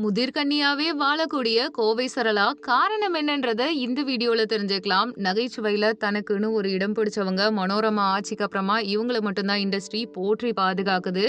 முதிர்கன்னியாவே வாழக்கூடிய கோவை சரளா காரணம் என்னன்றத இந்த வீடியோல தெரிஞ்சுக்கலாம். நகைச்சுவையில தனக்குன்னு ஒரு இடம் பிடிச்சவங்க மனோரமா ஆட்சிக்கு அப்புறமா இவங்களை மட்டும்தான் இண்டஸ்ட்ரி போற்றி பாதுகாக்குது.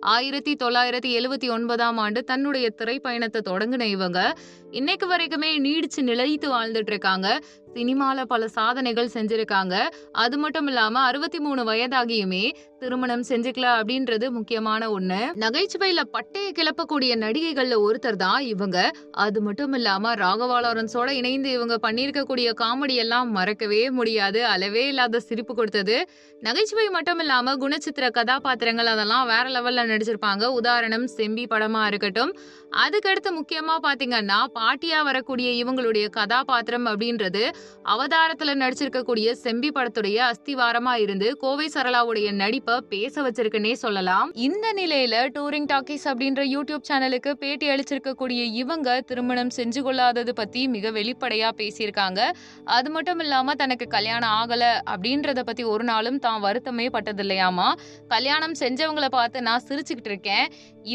ஆயிரத்தி தொள்ளாயிரத்தி எழுவத்தி ஒன்பதாம் ஆண்டு தன்னுடைய திரைப்பயணத்தை தொடங்கின இவங்க. இன்னைக்கு வரைக்குமே நீடிச்சு நிலைத்து வாழ்ந்துட்டு இருக்காங்க சினிமால பல சாதனைகள் செஞ்சிருக்காங்க. அது மட்டும் இல்லாம அறுபத்தி மூணு வயதாகியுமே திருமணம் செஞ்சுக்கல அப்படின்றது முக்கியமான ஒண்ணு. நகைச்சுவையில பட்டையை கிளப்பக்கூடிய நடிகைகள்ல ஒருத்தர் தான் இவங்க. அது மட்டும் இல்லாம ராகவா லாரன்ஸோட இணைந்து இவங்க பண்ணியிருக்கக்கூடிய காமெடி எல்லாம் மறக்கவே முடியாது. அளவே இல்லாத சிரிப்பு கொடுத்தது. நகைச்சுவை மட்டும் இல்லாம குணச்சித்திர கதாபாத்திரங்கள் அதெல்லாம் வேற லெவல்ல நடிச்சிருப்பாங்க. உதாரணம் செம்பி படமா இருக்கட்டும். அதுக்கடுத்து முக்கியமா பாத்தீங்கன்னா பாட்டியா வரக்கூடிய இவங்களுடைய கதாபாத்திரம் அப்படின்றது அவதாரத்துல நடிச்சிருக்கக்கூடிய செம்பி படத்துடைய அஸ்திவாரமா இருந்து கோவை சரளாவுடைய நடிப்பை பேச வச்சிருக்குன்னே சொல்லலாம். இந்த நிலையில டூரிங் டாக்கீஸ் அப்படின்ற யூடியூப் சேனலுக்கு பேட்டி அளிச்சிருக்கக்கூடிய இவங்க திருமணம் செஞ்சு கொள்ளாதது பத்தி மிக வெளிப்படையா பேசியிருக்காங்க. அது மட்டும் இல்லாம தனக்கு கல்யாணம் ஆகல அப்படின்றத பத்தி ஒரு நாளும் தான் வருத்தமே பட்டது இல்லையாமா கல்யாணம் செஞ்சவங்களை பார்த்து நான் சிரிச்சுக்கிட்டு இருக்கேன்.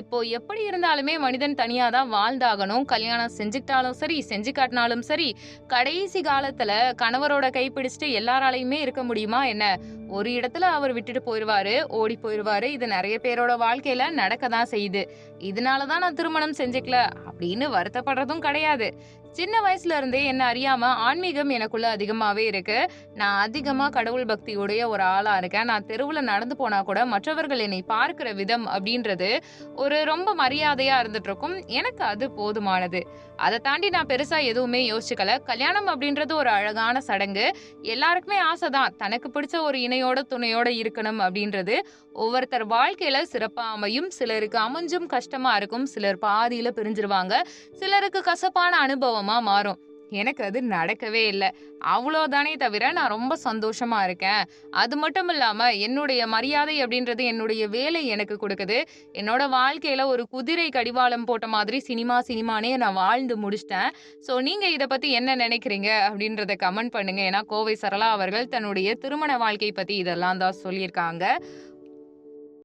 இப்போ எப்படி இருந்தாலுமே மனிதன் தனியா தான் வாழ்ந்தாகணும். கல்யாணம் செஞ்சு செஞ்சுக்கிட்டாலும் சரி செஞ்சு காட்டினாலும் சரி கடைசி காலத்துல கணவரோட கை பிடிச்சிட்டு எல்லாராலையுமே இருக்க முடியுமா என்ன? ஒரு இடத்துல அவர் விட்டுட்டு போயிடுவாரு ஓடி போயிடுவாரு இது நிறைய பேரோட வாழ்க்கையில நடக்க தான் செய்யுது. இதனாலதான் நான் திருமணம் செஞ்சுக்கல அப்படின்னு வருத்தப்படுறதும் கிடையாது. சின்ன வயசுல இருந்தே என்ன அறியாம ஆன்மீகம் எனக்குள்ள அதிகமாவே இருக்கு. நான் அதிகமா கடவுள் பக்தியுடைய ஒரு ஆளா இருக்கேன். நான் தெருவுல நடந்து போனா கூட மற்றவர்கள் என்னை பார்க்கிற விதம் அப்படின்றது ஒரு ரொம்ப மரியாதையா இருந்துட்டு இருக்கும் எனக்கு அது போதுமானது. அதை தாண்டி நான் பெருசா எதுவுமே யோசிச்சுக்கல. கல்யாணம் அப்படின்றது ஒரு அழகான சடங்கு. எல்லாருக்குமே ஆசைதான் தனக்கு பிடிச்ச ஒரு இணையோட துணையோட இருக்கணும் அப்படின்றது. ஒவ்வொருத்தர் வாழ்க்கையில சிறப்பா அமையும். சிலருக்கு அமைஞ்சும் கஷ்டமா இருக்கும். சிலர் பாதியில பிரிஞ்சிருவாங்க. சிலருக்கு கசப்பான அனுபவம் மாறும். எனக்கு அது நடக்கவே இல்லை. அவ்வளோதானே தவிர நான் ரொம்ப சந்தோஷமா இருக்கேன். அது மட்டும் இல்லாமல் என்னுடைய மரியாதை அப்படின்றது என்னுடைய வேலை எனக்கு கொடுக்குது. என்னோட வாழ்க்கையில் ஒரு குதிரை கடிவாளம் போட்ட மாதிரி சினிமா சினிமானே நான் வாழ்ந்து முடிச்சிட்டேன். ஸோ நீங்கள் இதை பற்றி என்ன நினைக்கிறீங்க? அப்படின்றத கமெண்ட் பண்ணுங்க. ஏன்னா கோவை சரளா அவர்கள் தன்னுடைய திருமண வாழ்க்கை பற்றி இதெல்லாம் தான் சொல்லியிருக்காங்க.